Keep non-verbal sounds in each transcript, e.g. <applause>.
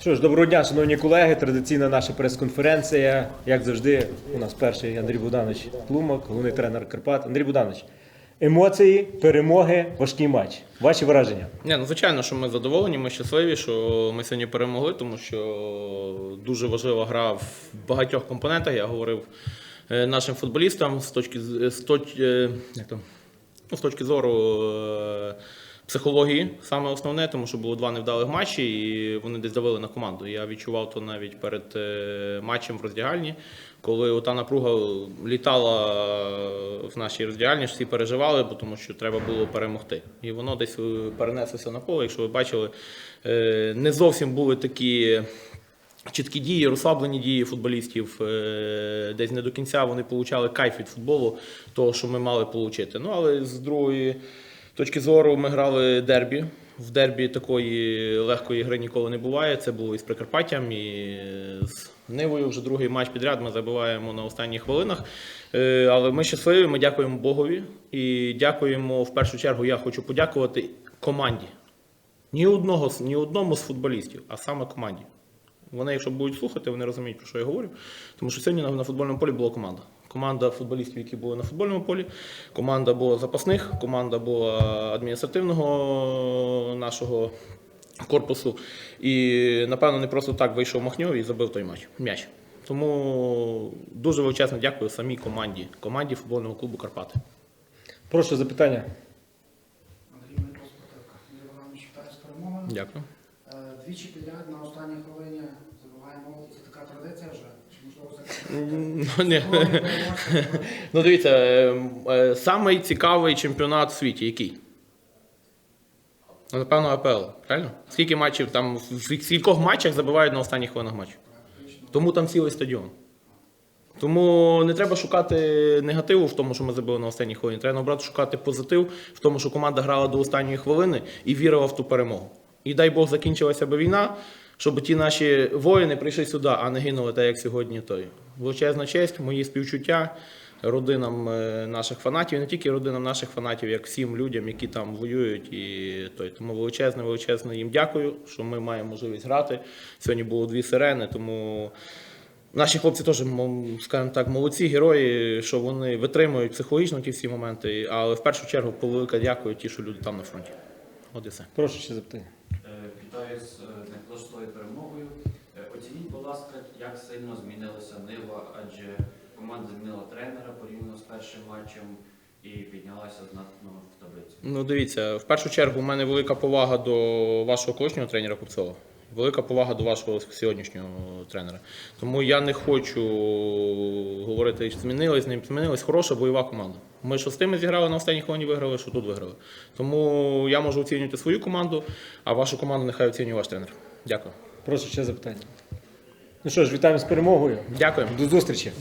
Що ж, доброго дня, шановні колеги. Традиційна наша прес-конференція. Як завжди, у нас перший Андрій Богданович Тлумак, головний тренер Карпат. Андрій Богданович, емоції, перемоги, важкий матч. Ваші враження? Ні, ну звичайно, що ми задоволені, ми щасливі, що ми сьогодні перемогли, тому що дуже важлива гра в багатьох компонентах. Я говорив е, нашим футболістам з точки з, з, точ, е, як там, ну, з точки зору е, психології, саме основне, тому що було два невдалих матчі, і вони десь давили на команду. Я відчував то навіть перед е, матчем в роздягальні, коли ота напруга літала в нашій роздягальні, всі переживали, бо тому що треба було перемогти. І воно десь е, перенеслося на поле. Якщо ви бачили, е, не зовсім були такі. Чіткі дії, розслаблені дії футболістів, е, десь не до кінця вони получали кайф від футболу, того, що ми мали отримати. Ну, але з другої точки зору ми грали дербі. В дербі такої легкої гри ніколи не буває. Це було і з Прикарпаттям, і з Нивою. Вже другий матч підряд ми забиваємо на останніх хвилинах. Е, Але ми щасливі, ми дякуємо Богові. І дякуємо в першу чергу. Я хочу подякувати команді. Ні одного ні одному з футболістів, а саме команді. Вони, якщо будуть слухати, вони розуміють, про що я говорю. Тому що сьогодні на, на футбольному полі була команда. Команда футболістів, які були на футбольному полі, команда була запасних, команда була адміністративного нашого корпусу. І, напевно, не просто так вийшов Махньов і забив той матч. м'яч. Тому дуже величезно дякую самій команді, команді футбольного клубу Карпати. Прошу запитання. Андрій. Дякую. Е, Двічі підряд на останній хвилині забиває молодь. Це така традиція вже? Чи можливо <laughs> Ну, дивіться, е, е, самий цікавий чемпіонат в світі який? Ну, Напевно, АПЛ, правильно? Скільки матчів там, в скількох матчах забивають на останніх хвилинах матчу? Тому там цілий стадіон. Тому не треба шукати негативу в тому, що ми забили на останній хвилині. Треба наоборот шукати позитив в тому, що команда грала до останньої хвилини і вірила в ту перемогу. І дай Бог закінчилася б війна, щоб ті наші воїни прийшли сюди, а не гинули так, як сьогодні той. Величезна честь, мої співчуття родинам е, наших фанатів, не тільки родинам наших фанатів, як всім людям, які там воюють. І той. Тому величезне, величезне їм дякую, що ми маємо можливість грати. Сьогодні було дві сирени, тому. Наші хлопці теж, скажімо так, молодці герої, що вони витримують психологічно ті всі моменти. Але в першу чергу велика дякую ті, що люди там на фронті. От і все. Прошу ще запитання. Е, Вітаю з непростою перемогою. Е, Оцініть, будь ласка, як сильно змінилася Нива, адже команда змінила тренера порівняно з першим матчем і піднялася знатно в таблиці. Ну, дивіться, в першу чергу, у мене велика повага до вашого колишнього тренера Купцова. Велика повага до вашого сьогоднішнього тренера. Тому я не хочу говорити, що змінилось, не змінилось. Хороша бойова команда. Ми що з тими зіграли на останній хвилині виграли, що тут виграли. Тому я можу оцінювати свою команду, а вашу команду нехай оцінює ваш тренер. Дякую. Прошу ще запитання. Ну що ж, вітаємо з перемогою. Дякую. До зустрічі.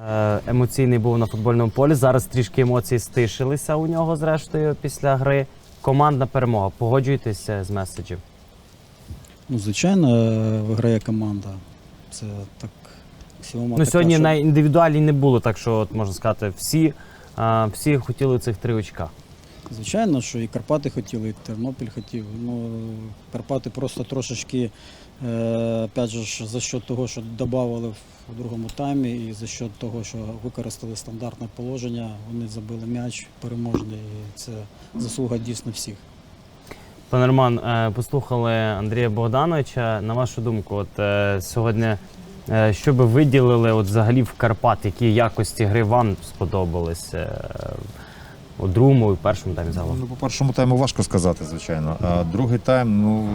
Е, Емоційний був на футбольному полі. Зараз трішки емоції стишилися у нього, зрештою, після гри. Командна перемога. Погоджуєтеся з меседжем? Ну, звичайно, е, виграє команда. Це так аксіома. Ну така, сьогодні що- на індивідуальній не було, так що от, можна сказати, всі, е, всі хотіли цих три очка. Звичайно, що і Карпати хотіли, і Тернопіль хотів. Ну, Карпати просто трошечки, е, опять же, ж, за счет того, що додавали в другому таймі, і за счет того, що використали стандартне положення, вони забили м'яч переможний. І це заслуга дійсно всіх. Пане Роман, е, послухали Андрія Богдановича. На вашу думку, от е, сьогодні, що би виділили от взагалі в Карпат, які якості гри вам сподобались е, у другому і першому таймі загалом? Ну, по першому тайму важко сказати, звичайно. А другий тайм, ну,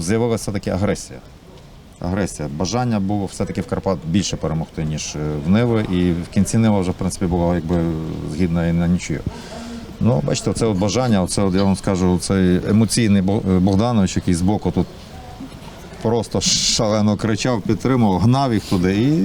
з'явилася все-таки агресія. Агресія. Бажання було все-таки в Карпат більше перемогти, ніж е, в Ниви. І в кінці Нива вже, в принципі, було якби згідно і на нічию. Ну, бачите, от бажання, оце от, я вам скажу, цей емоційний Богданович, який збоку тут просто шалено кричав, підтримував, гнав їх туди. І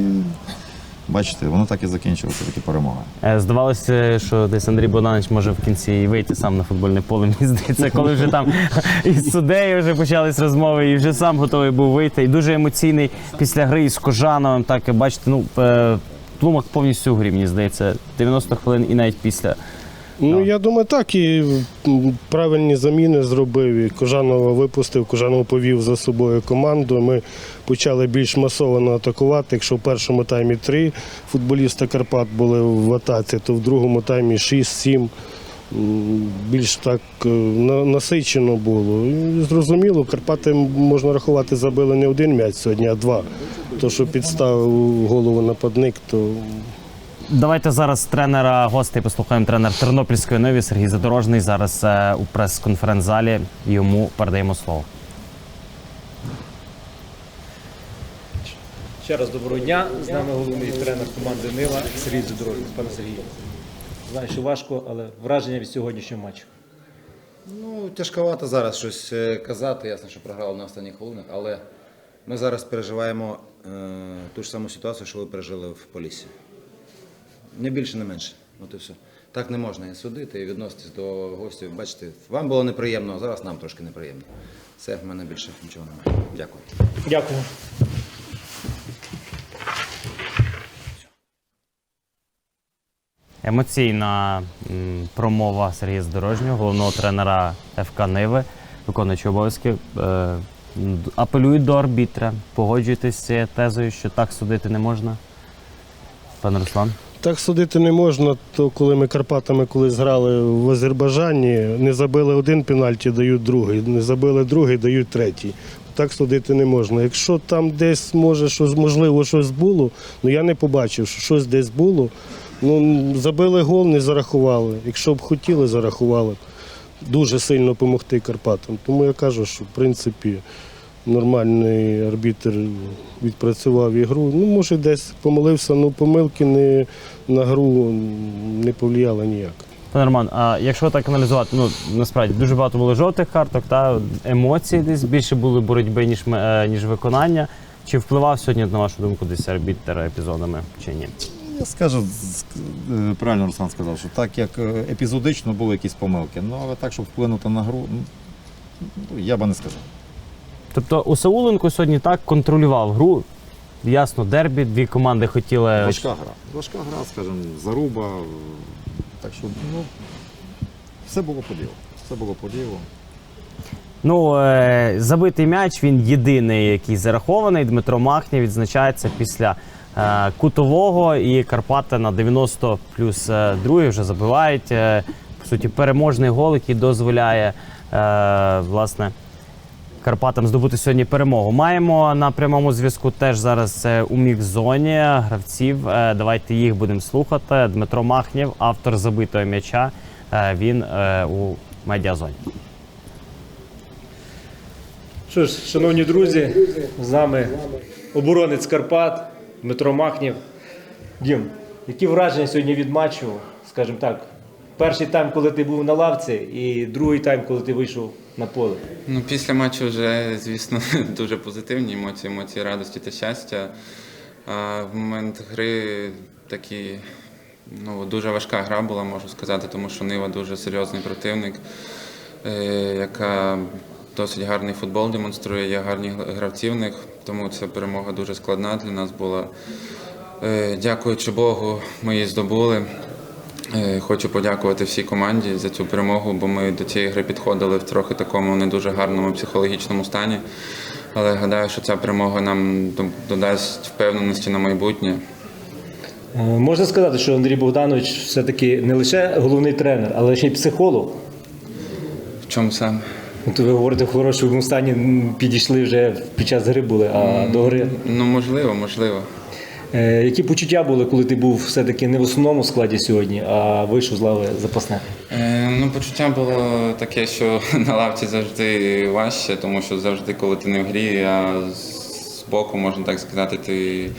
бачите, воно так і закінчилося, таки перемога. Е, Здавалося, що десь Андрій Богданович може в кінці і вийти сам на футбольне поле. Мені здається, коли вже там <laughs> із суддею вже почались розмови, і вже сам готовий був вийти. І дуже емоційний після гри із Кожановим. Так бачите, ну е, Тлумак повністю у грі, мені здається, 90 хвилин і навіть після. Ну, я думаю, так. І правильні заміни зробив. І Кожанова випустив, Кожанов повів за собою команду. Ми почали більш масово атакувати. Якщо в першому таймі три футболіста Карпат були в атаці, то в другому таймі 6-7. Більш так е, насичено було. І зрозуміло, Карпати можна рахувати, забили не один м'яч сьогодні, а два. То, що підставив голову нападник, то Давайте зараз тренера гостей послухаємо тренер Тернопільської нові Сергій Задорожний. Зараз е, у прес-конференц-залі йому передаємо слово. Ще раз доброго дня. З нами головний тренер команди Нива Сергій Задорожний. Пане Сергію, знаю, що важко, але враження від сьогоднішнього матчу. Ну, тяжковато зараз щось е, казати. Ясно, що програли на останніх хвилинах, але ми зараз переживаємо е, ту ж саму ситуацію, що ви пережили в Полісі. Не більше, не менше. От і все. Так не можна і судити, і відноситись до гостів. Бачите, вам було неприємно, а зараз нам трошки неприємно. Все, в мене більше нічого немає. Дякую. Дякую. Емоційна промова Сергія Здорожнього, головного тренера ФК Ниви, виконуючий обов'язки. Е, апелюють до арбітра. Погоджуєтесь з цією тезою, що так судити не можна? Пане Руслан? Так судити не можна, то коли ми Карпатами колись грали в Азербайджані, не забили один пенальті, дають другий, не забили другий, дають третій. Так судити не можна. Якщо там десь може щось, можливо, щось було, ну я не побачив, що щось десь було. Ну, забили гол, не зарахували. Якщо б хотіли, зарахували. Дуже сильно допомогти Карпатам. Тому я кажу, що в принципі нормальний арбітр відпрацював ігру. Ну, може, десь помилився, але помилки не, на гру не повлияли ніяк. Пане Роман, а якщо так аналізувати, ну насправді дуже багато було жовтих карток, та емоцій десь більше були боротьби, ніж е, ніж виконання. Чи впливав сьогодні, на вашу думку, десь арбітер епізодами чи ні? Я скажу, е, правильно Руслан сказав, що так як е, епізодично були якісь помилки, ну але так, щоб вплинути на гру, ну, ну, я би не сказав. Тобто у Сауленко сьогодні так контролював гру. Ясно, дербі, дві команди хотіли. Важка гра. Важка гра, скажімо, заруба. Так що, ну, все було по ділу. Все було по ділу. Ну, е, забитий м'яч, він єдиний, який зарахований. Дмитро Махня відзначається після е, кутового, і Карпати на 90 плюс е, другий вже забивають. Е, по суті, переможний гол, який дозволяє е, власне. Карпатам здобути сьогодні перемогу. Маємо на прямому зв'язку теж зараз е, у мікс-зоні гравців. Е, Давайте їх будемо слухати. Дмитро Махнєв, автор забитого м'яча. Е, Він у медіазоні. Що ж, шановні друзі, з нами оборонець Карпат Дмитро Махнів. Дім, які враження сьогодні від матчу, скажімо так, перший тайм, коли ти був на лавці, і другий тайм, коли ти вийшов на поле. Ну, після матчу вже, звісно, <laughs> дуже позитивні емоції, емоції радості та щастя. А в момент гри такі, ну, дуже важка гра була, можу сказати, тому що Нива дуже серйозний противник, е, яка досить гарний футбол демонструє, є гарні гравці в них, тому ця перемога дуже складна для нас була. Е, Дякуючи Богу, ми її здобули. Е, Хочу подякувати всій команді за цю перемогу, бо ми до цієї гри підходили в трохи такому не дуже гарному психологічному стані. Але гадаю, що ця перемога нам додасть впевненості на майбутнє. Е, Можна сказати, що Андрій Богданович все-таки не лише головний тренер, але ще й психолог. В чому саме? От ви говорите, в хорошому стані підійшли вже під час гри були, а до гри. Ну, можливо, можливо. Е, Які почуття були, коли ти був все-таки не в основному складі сьогодні, а вийшов з лави запасне? Е, ну, почуття було таке, що <laughs> на лавці завжди важче, тому що завжди, коли ти не в грі, а з боку, можна так сказати, ти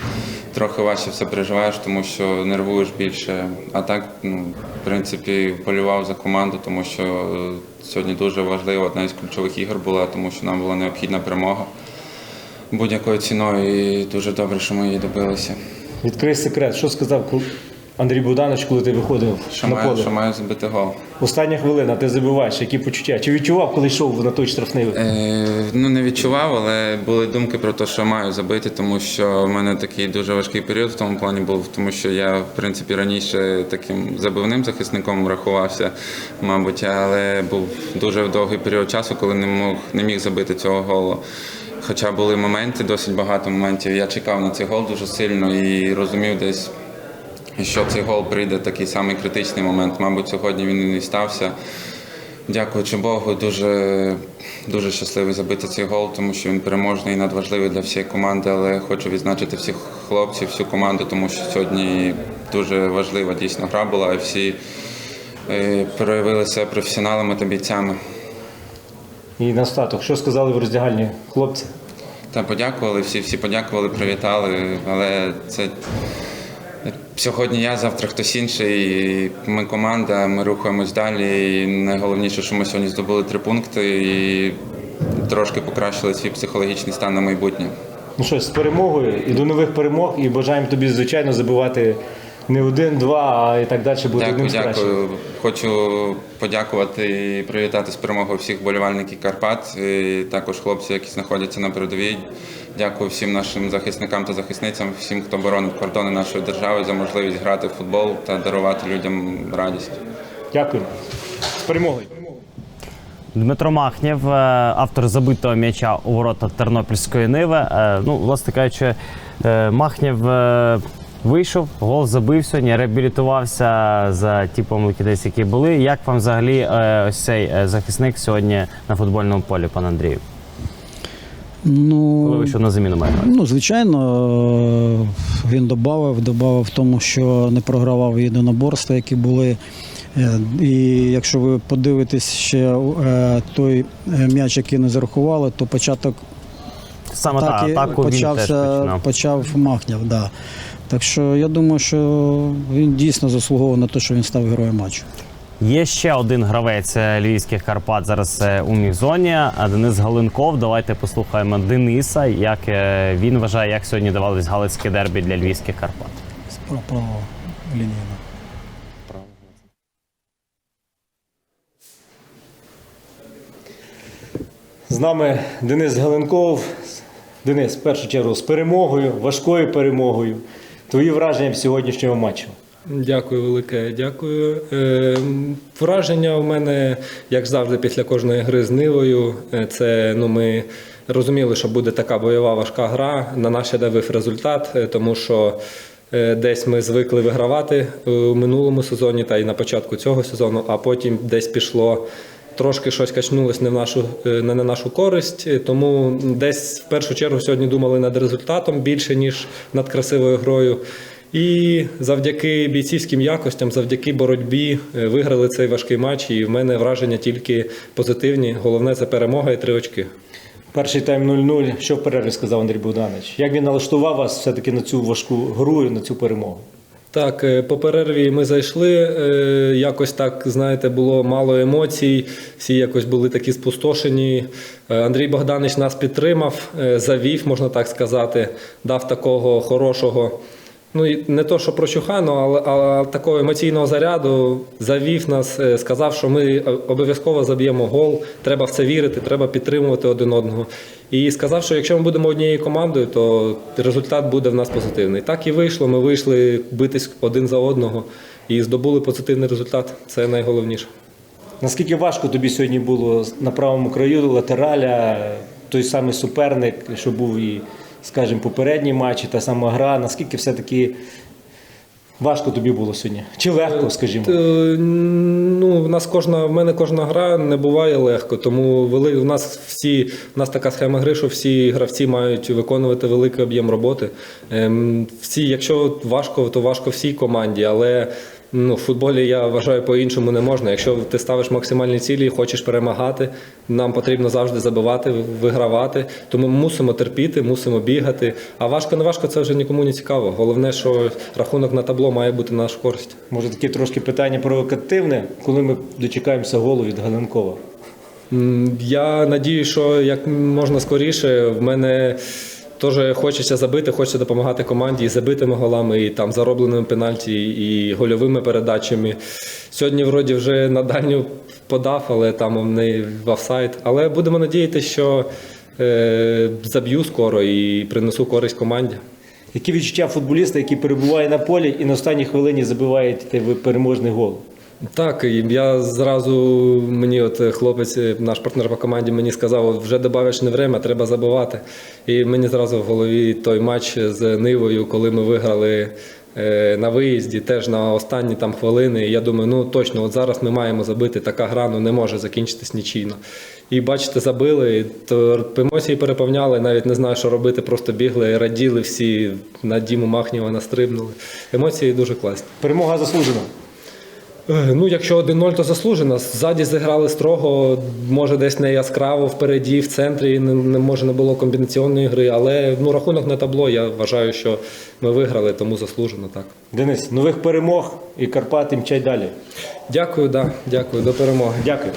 трохи важче все переживаєш, тому що нервуєш більше. А так, ну, в принципі, вболівав за команду, тому що е, сьогодні дуже важлива одна із ключових ігор була, тому що нам була необхідна перемога будь-якою ціною, і дуже добре, що ми її добилися. Відкрий секрет, що сказав Андрій Богданович, коли ти виходив Що на маю, поле. що маю забити гол. Остання хвилина, ти забиваєш, які почуття? Чи відчував, коли йшов на той штрафний? Е, ну не відчував, але були думки про те, що маю забити, тому що в мене такий дуже важкий період в тому плані був, тому що я в принципі раніше таким забивним захисником рахувався, мабуть, але був дуже довгий період часу, коли не мог не міг забити цього голу. Хоча були моменти, досить багато моментів. Я чекав на цей гол дуже сильно і розумів десь. Що цей гол прийде такий самий критичний момент. Мабуть, сьогодні він і не стався. Дякуючи Богу, дуже, дуже щасливий забити цей гол, тому що він переможний і надважливий для всієї команди. Але хочу відзначити всіх хлопців, всю команду, тому що сьогодні дуже важлива дійсно гра була, і всі е, проявили себе професіоналами та бійцями. І на остаток, що сказали в роздягальні хлопці? Та подякували, всі, всі подякували, привітали, але це сьогодні я, завтра хтось інший. Ми команда, ми рухаємось далі. І найголовніше, що ми сьогодні здобули три пункти і трошки покращили свій психологічний стан на майбутнє. Ну що, з перемогою і до нових перемог, і бажаємо тобі, звичайно, забивати не один, два, а і так далі бути Дякую, одним з кращих. дякую. Хочу подякувати і привітати з перемогою всіх болівальників Карпат, і також хлопців, які знаходяться на передовій. Дякую всім нашим захисникам та захисницям, всім, хто боронить кордони нашої держави за можливість грати в футбол та дарувати людям радість. Дякую. З перемогою. Дмитро Махнєв, е, автор забитого м'яча у ворота Тернопільської Ниви. Е, Ну, власне кажучи, е, Махнєв вийшов, гол забив сьогодні, реабілітувався за ті помилки, десь які були. Як вам взагалі е, ось цей е, захисник сьогодні на футбольному полі, пан Андрію? Ну, Коли вийшов на заміну увазі? Ну, звичайно, е, він додав, додав в тому, що не програвав єдиноборства, які були. І якщо ви подивитесь ще той м'яч, який не зарахували, то початок Саме та атаки атаку він теж почав Махнєв. Да. Так що я думаю, що він дійсно заслуговував на те, що він став героєм матчу. Є ще один гравець е, львівських Карпат зараз е, у мігзоні. а Денис Галинков. Давайте послухаємо Дениса, як е, він вважає, як сьогодні давались галицькі дербі для львівських Карпат. Про лінійно. З нами Денис Галенков. Денис, в першу чергу, з перемогою, важкою перемогою. Твої враження від сьогоднішнього матчу. Дякую, велике. Дякую. Е, враження у мене, як завжди, після кожної гри з Нивою. Е, Це ну, ми розуміли, що буде така бойова важка гра. На наш давив результат, е, тому що е, десь ми звикли вигравати у минулому сезоні та й на початку цього сезону, а потім десь пішло. Трошки щось качнулось не в нашу е, не на нашу користь, е, тому десь в першу чергу сьогодні думали над результатом більше ніж над красивою грою. І завдяки бійцівським якостям, завдяки боротьбі е, виграли цей важкий матч. І в мене враження тільки позитивні. Головне це перемога і три очки. Перший тайм 0-0. Що в перерві сказав Андрій Богданович? Як він налаштував вас все-таки на цю важку гру і на цю перемогу? Так, е, по перерві ми зайшли. е, Якось так, знаєте, було мало емоцій. Всі якось були такі спустошені. Е, Андрій Богданич нас підтримав, завів, можна так сказати, дав такого хорошого. Ну і не то, що прочухану, але, але такого емоційного заряду завів нас, сказав, що ми обов'язково заб'ємо гол. Треба в це вірити, треба підтримувати один одного. І сказав, що якщо ми будемо однією командою, то результат буде в нас позитивний. Так і вийшло. Ми вийшли битись один за одного і здобули позитивний результат. Це найголовніше. Наскільки важко тобі сьогодні було на правому краю латераля, той самий суперник, що був і, скажімо, попередній матчі, та сама гра, наскільки все-таки важко тобі було сьогодні? Чи легко, скажімо? Е, Ну, в нас кожна, в мене кожна гра не буває легко, тому вели, в нас всі, в нас така схема гри, що всі гравці мають виконувати великий об'єм роботи. Ем, всі, якщо важко, то важко всій команді, але ну, в футболі я вважаю по-іншому не можна. Якщо ти ставиш максимальні цілі і хочеш перемагати, нам потрібно завжди забивати, вигравати. Тому ми мусимо терпіти, мусимо бігати. А важко не важко, це вже нікому не цікаво. Головне, що рахунок на табло має бути на нашу користь. Може таке трошки питання провокативне, коли ми дочекаємося голу від Галенкова? Я надію, що як можна скоріше. В мене Теж хочеться забити, хочеться допомагати команді і забитими голами, і там заробленими пенальті, і гольовими передачами. Сьогодні, вроді, вже на дальню подав, але там не в офсайд. Але будемо надіятися, що е, заб'ю скоро і принесу користь команді. Які відчуття футболіста, який перебуває на полі і на останній хвилині забиває переможний гол? Так, і я зразу мені, от е, хлопець, е, наш партнер по команді, мені сказав, «От вже добавиш не время, треба забивати. І мені зразу в голові той матч з Нивою, коли ми виграли е, на виїзді, теж на останні там хвилини. І я думаю, ну точно, от зараз ми маємо забити, така гра ну, не може закінчитись нічийно. І бачите, забили, і то емоції переповняли, навіть не знаю, що робити, просто бігли, раділи всі, на Діму Махнєва настрибнули. Емоції дуже класні. Перемога заслужена. Е, Ну, якщо 1-0, то заслужено. Ззаді зіграли строго, може десь не яскраво впереді, в центрі не, може не було комбінаційної гри, але ну, рахунок на табло. Я вважаю, що ми виграли, тому заслужено так. Денис, нових перемог і Карпати мчать далі. Дякую, да, дякую, до перемоги. Дякую.